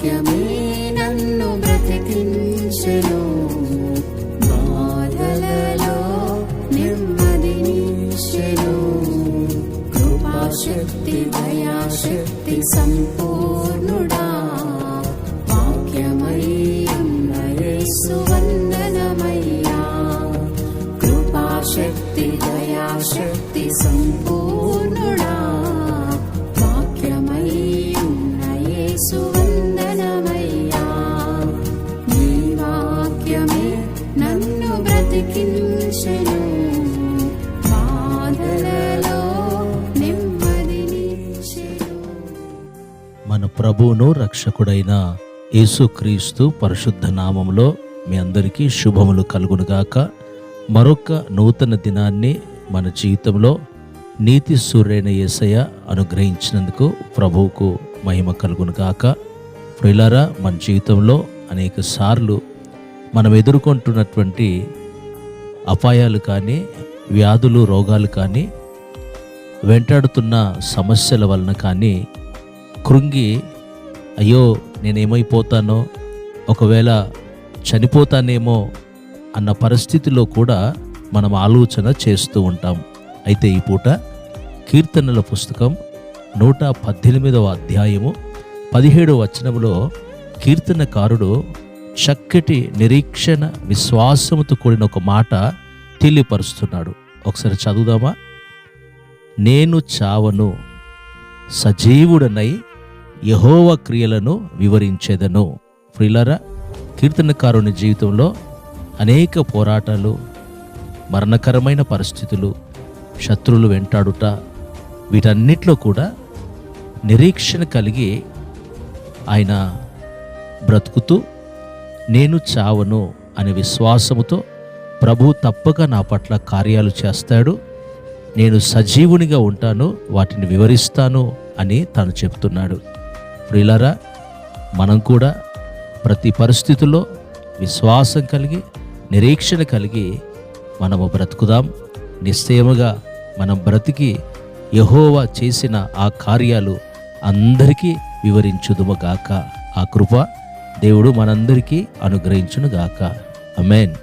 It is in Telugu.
వాక్యమే నన్ను బ్రతికించెను. బాధలలో నెమ్మదినిచ్చెను కృపాశక్తి దయాశక్తి సంపూర్ణుడా. వాక్యమై ఉన్న కృపాశక్తి దయాశక్తి సంపూర్ణుడా. బ్రతికించెను మన ప్రభువును రక్షకుడైన యేసుక్రీస్తు పరిశుద్ధ నామంలో మీ అందరికీ శుభములు కలుగునుగాక. మరొక నూతన దినాన్ని మన జీవితంలో నీతి సూర్యైన ఏసయ్య అనుగ్రహించినందుకు ప్రభువుకు మహిమ కలుగునుగాక. ప్రిలారా మన జీవితంలో అనేక సార్లు మనం ఎదుర్కొంటున్నటువంటి అపాయాలు కానీ వ్యాధులు రోగాలు కానీ వెంటాడుతున్న సమస్యల వలన కానీ కృంగి అయ్యో నేనేమైపోతానో ఒకవేళ చనిపోతానేమో అన్న పరిస్థితిలో కూడా మనం ఆలోచన చేస్తూ ఉంటాం. అయితే ఈ పూట కీర్తనల పుస్తకం నూట పద్దెనిమిదవ అధ్యాయము పదిహేడవ వచనంలో కీర్తనకారుడు చక్కటి నిరీక్షణ విశ్వాసముతో కూడిన ఒక మాట తెలియపరుస్తున్నాడు. ఒకసారి చదువుదామా? నేను చావను సజీవుడనై యహోవ క్రియలను వివరించేదను. ప్రియులరా కీర్తనకారుని జీవితంలో అనేక పోరాటాలు మరణకరమైన పరిస్థితులు శత్రువులు వెంటాడుట వీటన్నిటిలో కూడా నిరీక్షణ కలిగి ఆయన బ్రతుకుతూ నేను చావను అనే విశ్వాసముతో ప్రభు తప్పక నా పట్ల కార్యాలు చేస్తాడు. నేను సజీవునిగా ఉంటాను వాటిని వివరిస్తాను అని తాను చెప్తున్నాడు. ప్రియులరా మనం కూడా ప్రతి పరిస్థితుల్లో విశ్వాసం కలిగి నిరీక్షణ కలిగి మనము బ్రతుకుదాం. నిశ్చయముగా మనం బ్రతికి యహోవా చేసిన ఆ కార్యాలు అందరికీ వివరించుదుమగాక ఆ కృప దేవుడు మనందరికీ అనుగ్రహించునుగాక. అమెన్